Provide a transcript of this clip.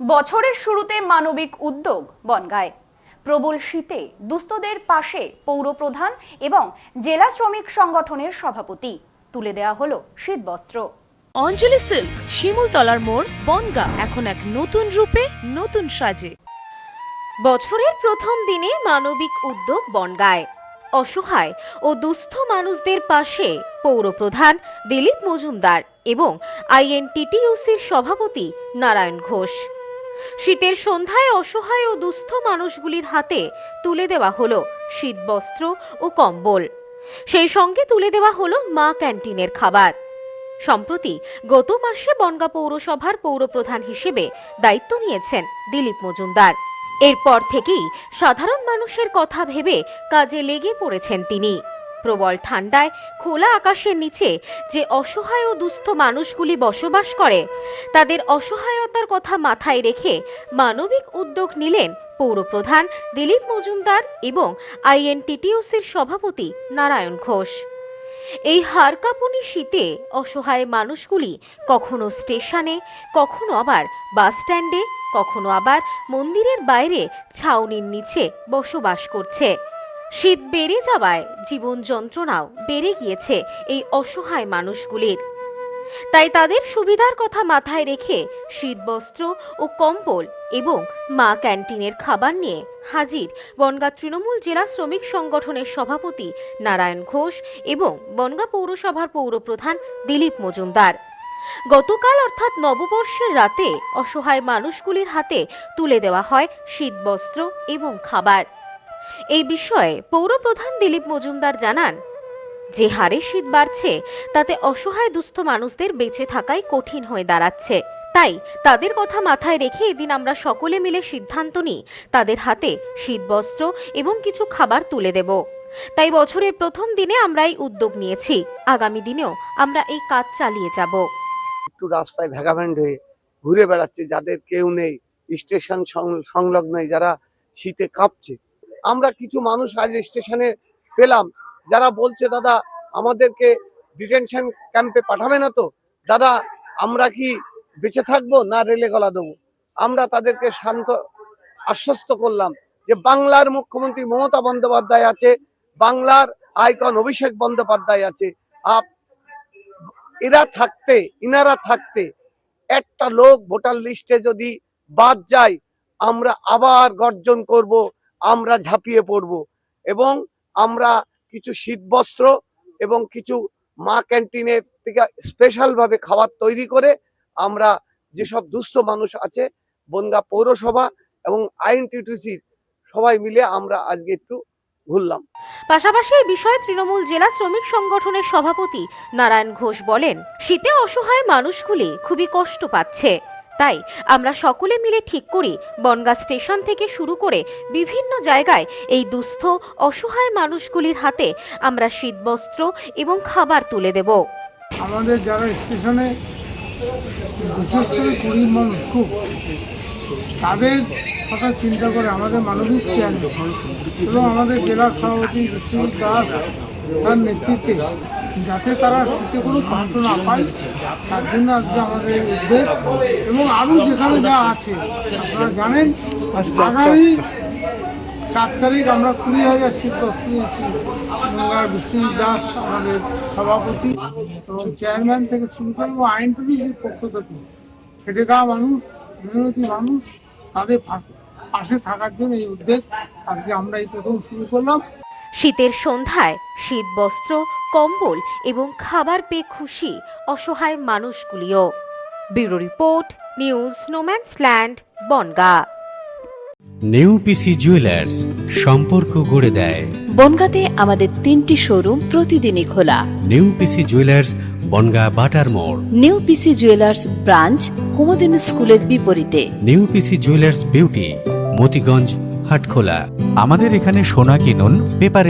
বছরের শুরুতে মানবিক উদ্যোগ বনগায়। প্রবল শীতে দুস্থদের পাশে পৌরপ্রধান এবং জেলা শ্রমিক সংগঠনের সভাপতি। তুলে দেওয়া হলো শীতবস্ত্র। অঞ্জলি সিল্ক শিমুলতলার মোড় বনগা এখন এক নতুন রূপে নতুন সাজে। বছরের প্রথম দিনে মানবিক উদ্যোগ বনগায়। অসহায় ও দুস্থ মানুষদের পাশে পৌরপ্রধান দিলীপ মজুমদার এবং আইএনটিটিইউসির সভাপতি নারায়ণ ঘোষ। শীতের সন্ধ্যায় অসহায় ও দুস্থ মানুষগুলির হাতে তুলে দেওয়া হলো শীতবস্ত্র ও কম্বল। সেই সঙ্গে তুলে দেওয়া হলো মা ক্যান্টিনের খাবার। সম্প্রতি গত মাসে বনগা পৌরসভার পৌরপ্রধান হিসেবে দায়িত্ব নিয়েছেন দিলীপ মজুমদার। এরপর থেকেই সাধারণ মানুষের কথা ভেবে কাজে লেগে পড়েছেন তিনি। প্রবল ঠান্ডায় খোলা আকাশের নিচে যে অসহায় ও দুস্থ মানুষগুলি বসবাস করে, তাদের অসহায়তার কথা মাথায় রেখে মানবিক উদ্যোগ নিলেন পৌরপ্রধান দিলীপ মজুমদার এবং আইএনটিটিউসির সভাপতি নারায়ণ ঘোষ। এই হাড় কাঁপুনি শীতে অসহায় মানুষগুলি কখনো স্টেশনে, কখনো আবার বাস স্ট্যান্ডে, কখনো আবার মন্দিরের বাইরে ছাউনির নিচে বসবাস করছে। শীত বেড়ে যাওয়ায় জীবন যন্ত্রণাও বেড়ে গিয়েছে এই অসহায় মানুষগুলির। তাই তাদের সুবিধার কথা মাথায় রেখে শীতবস্ত্র ও কম্বল এবং মা ক্যান্টিনের খাবার নিয়ে হাজির বনগা তৃণমূল জেলা শ্রমিক সংগঠনের সভাপতি নারায়ণ ঘোষ এবং বনগা পৌরসভার পৌরপ্রধান দিলীপ মজুমদার। গতকাল অর্থাৎ নববর্ষের রাতে অসহায় মানুষগুলির হাতে তুলে দেওয়া হয় শীতবস্ত্র এবং খাবার। এই বিষয়ে পৌরপ্রধান দিলীপ মজুমদার জানান, যে হারে শীত বাড়ছে, তাতে অসহায় দুস্থ মানুষদের বেঁচে থাকাই কঠিন হয়ে দাঁড়াচ্ছে। তাই তাদের কথা মাথায় রেখে এদিন আমরা সকলে মিলে সিদ্ধান্ত নিই, তাদের হাতে শীতবস্ত্র এবং কিছু খাবার তুলে দেব। তাই বছরের প্রথম দিনে আমরা এই উদ্যোগ নিয়েছি। আগামী দিনেও আমরা এই কাজ চালিয়ে যাব। একটু রাস্তায় ভ্যাগাভ্যান্ড হয়ে ঘুরে বেড়াচ্ছে, যাদের কেউ নেই, স্টেশন সংলগ্ন যারা শীতে কাঁপছে। আমরা কিছু মানুষ আজ স্টেশনে পেলাম। যারা বলছে, দাদা, আমাদেরকে ডিটেনশন ক্যাম্পে পাঠাবে না তো? দাদা, আমরা কি বেঁচে থাকব না রেলে গলা দেবো? আমরা তাদেরকে শান্ত, আশ্বস্ত করলাম যে বাংলার মুখ্যমন্ত্রী মমতা বন্দ্যোপাধ্যায় আছে, বাংলার আইকন অভিষেক বন্দ্যোপাধ্যায় আছে। আপ, এরা থাকতে, ইনারা থাকতে, একটা লোক ভোটার লিস্টে যদি বাদ যায়, আমরা আবার গর্জন করব। আমরা ঝাঁপিয়ে পড়ব এবং আমরা কিছু শীতবস্ত্র এবং কিছু মা ক্যান্টিনের থেকে স্পেশাল ভাবে খাবার তৈরি করে আমরা যেসব দুস্থ মানুষ আছে, বনগা পৌরসভা এবং আইএনটিটিসির সবাই মিলে আমরা আজকে একটু ঘুরলাম। পাশাপাশি এই বিষয়ে তৃণমূল জেলা শ্রমিক সংগঠনের সভাপতি নারায়ণ ঘোষ বলেন, শীতে অসহায় মানুষগুলি খুবই কষ্ট পাচ্ছে। তাই আমরা সকলে মিলে ঠিক করি বনগা স্টেশন থেকে শুরু করে বিভিন্ন জায়গায় এই দুস্থ, অসহায় মানুষগুলির হাতে আমরা শীতবস্ত্র এবং খাবার তুলে দেব। আমাদের যারা স্টেশনে, বিশেষ করে গরিব মানুষ খুব, তাদের কথা চিন্তা করে আমাদের মানবিক চেয়ারম্যান এবং আমাদের জেলা সভাপতি বিশ্বজিৎ দাস তার নেতৃত্বে, যাতে তারা শীতে কোনো কষ্ট না পায়, তার জন্য আজকে আমাদের এই উদ্যোগ এবং আরও যেখানে যা আছে, আপনারা জানেন, আগামী চার তারিখ আমরা কুড়ি হাজার শীত দিয়েছি গঙ্গার বিশ্বজিৎ দাস আমাদের সভাপতি এবং চেয়ারম্যান থেকে শুরু করে এবং আইন পুলিশের পক্ষ থেকে। খেটে খাওয়া মানুষ, মেহনতি মানুষ তাদের পাশে থাকার জন্য এই উদ্যোগ আজকে আমরা এই প্রথম শুরু করলাম। শীতের সন্ধ্যায় শীত বস্ত্র কম্বল এবং খাবার পেয়ে খুশি অসহায় মানুষগুলিও। Bureau report news no man's land Bongaon. New PC jewellers সম্পর্ক গড়ে দেয়। বনগাঁতে আমাদের তিনটি শোরুম প্রতিদিনই খোলা। নেউপিসি জুয়েলার্স বনগা বাটার মোড়। নিউ পিসি জুয়েলার্স ব্রাঞ্চ কুমদিন স্কুলের বিপরীতে। New PC jewellers beauty Motiganj Hatkhola. আমাদের এখানে সোনা কিনুন পেপারে